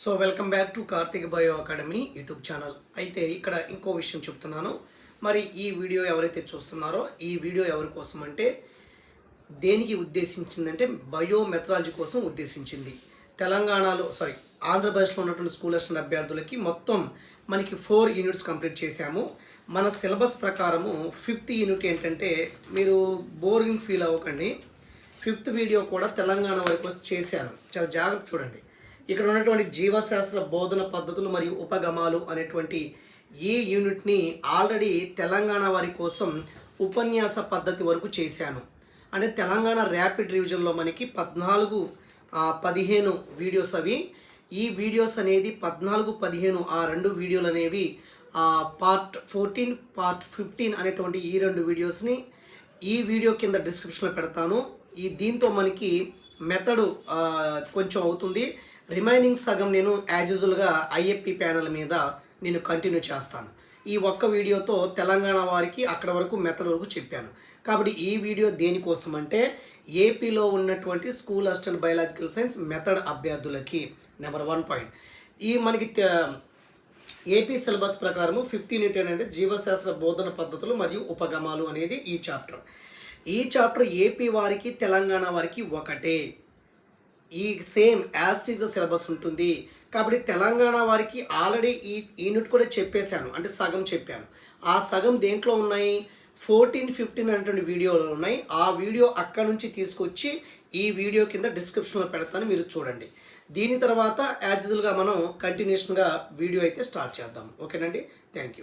So welcome back to Karthik bio academy YouTube channel. అయితే ఇక్కడ ఇంకో విషయం చెప్తున్నాను. మరి ఈ వీడియో ఎవరైతే చూస్తున్నారో ఈ వీడియో ఎవరి కోసం అంటే దేనికి ఉద్దేశించిందంటే బయో మెథడాలజీ కోసం ఉద్దేశించింది. తెలంగాణలో సారీ ఆంధ్రప్రదేశ్లో ఉన్నటువంటి స్కూల్ అసిస్టెంట్ అభ్యర్థులకి మొత్తం మనకి ఫోర్ యూనిట్స్ కంప్లీట్ చేశాము. మన సిలబస్ ప్రకారము ఫిఫ్త్ యూనిట్ ఏంటంటే మీరు బోరింగ్ ఫీల్ అవ్వకండి. ఫిఫ్త్ వీడియో కూడా తెలంగాణ వరకు చేశాను. చాలా జాగ్రత్త చూడండి. ఇక్కడ ఉన్నటువంటి జీవశాస్త్ర బోధన పద్ధతులు మరియు ఉపగమాలు అనేటువంటి ఈ యూనిట్ని ఆల్రెడీ తెలంగాణ వారి కోసం ఉపన్యాస పద్ధతి వరకు చేశాను. అంటే తెలంగాణ ర్యాపిడ్ రివిజన్లో మనకి పద్నాలుగు పదిహేను వీడియోస్ అవి. ఈ వీడియోస్ అనేది పద్నాలుగు పదిహేను ఆ రెండు వీడియోలు అనేవి పార్ట్ ఫోర్టీన్ పార్ట్ ఫిఫ్టీన్ అనేటువంటి ఈ రెండు వీడియోస్ని ఈ వీడియో కింద డిస్క్రిప్షన్లో పెడతాను. ఈ దీంతో మనకి మెథడు కొంచెం అవుతుంది. రిమైనింగ్ సగం నేను యాజ్ యూజువల్గా ఐఎఫ్పి ప్యానల్ మీద నేను కంటిన్యూ చేస్తాను. ఈ ఒక్క వీడియోతో తెలంగాణ వారికి అక్కడ వరకు మెథడ్ వరకు చెప్పాను. కాబట్టి ఈ వీడియో దేనికోసం అంటే ఏపీలో ఉన్నటువంటి school assistant biological science method అభ్యర్థులకి నెంబర్ వన్ పాయింట్ ఈ మనకి ఏపీ సిలబస్ ప్రకారము ఫిఫ్త్ యూనిట్ ఏంటంటే జీవశాస్త్ర బోధన పద్ధతులు మరియు ఉపగమాలు అనేది ఈ చాప్టర్ ఈ చాప్టర్ ఏపీ వారికి తెలంగాణ వారికి ఒకటే. ఈ సేమ్ యాజ్ ద సిలబస్ ఉంటుంది. కాబట్టి తెలంగాణ వారికి ఆల్రెడీ ఈ యూనిట్ కూడా చెప్పేశాను. అంటే సగం చెప్పాను. ఆ సగం దేంట్లో ఉన్నాయి? ఫోర్టీన్ ఫిఫ్టీన్ అనేటువంటి వీడియోలు ఉన్నాయి. ఆ వీడియో అక్కడ నుంచి తీసుకొచ్చి ఈ వీడియో కింద డిస్క్రిప్షన్లో పెడతాను. మీరు చూడండి. దీని తర్వాత యాజ్ యూజువల్గా మనం కంటిన్యూషన్గా వీడియో అయితే స్టార్ట్ చేద్దాం. ఓకేనండి? Thank you.